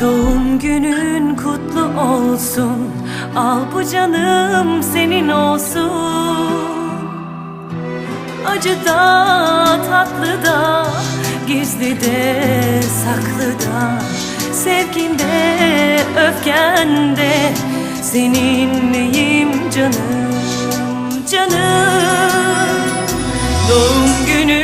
Doğum günün kutlu olsun. Al bu canım senin olsun. Acı da tatlı da Gizli de saklı da. Sevginde öfkende Seninleyim canım, canım? Doğum günü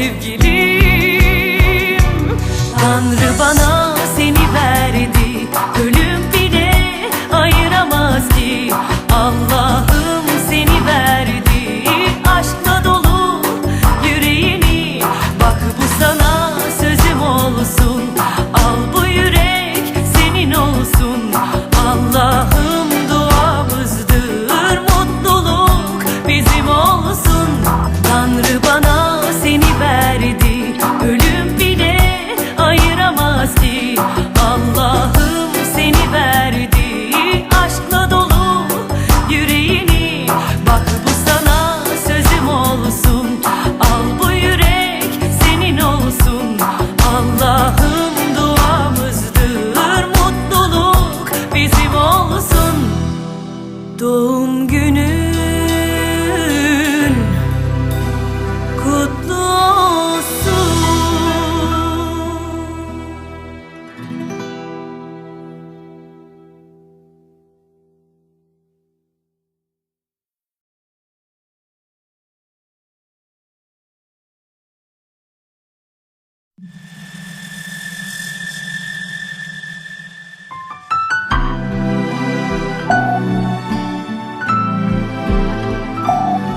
sevgilim. Tanrı bana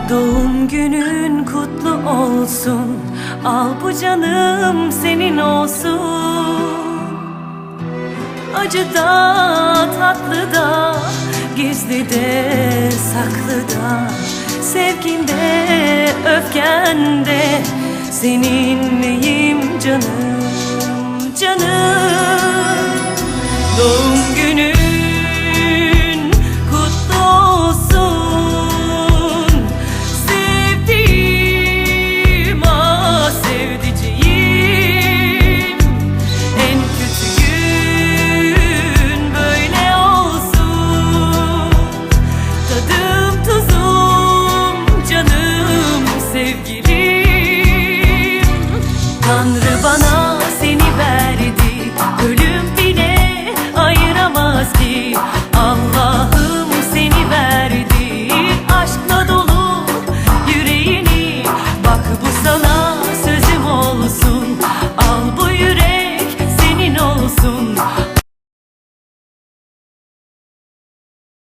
Doğum günün kutlu olsun. Al bu canım senin olsun. Acı da tatlı da Gizli de saklı da. Sevginde öfkende Seninleyim canım, canım? Doğum günü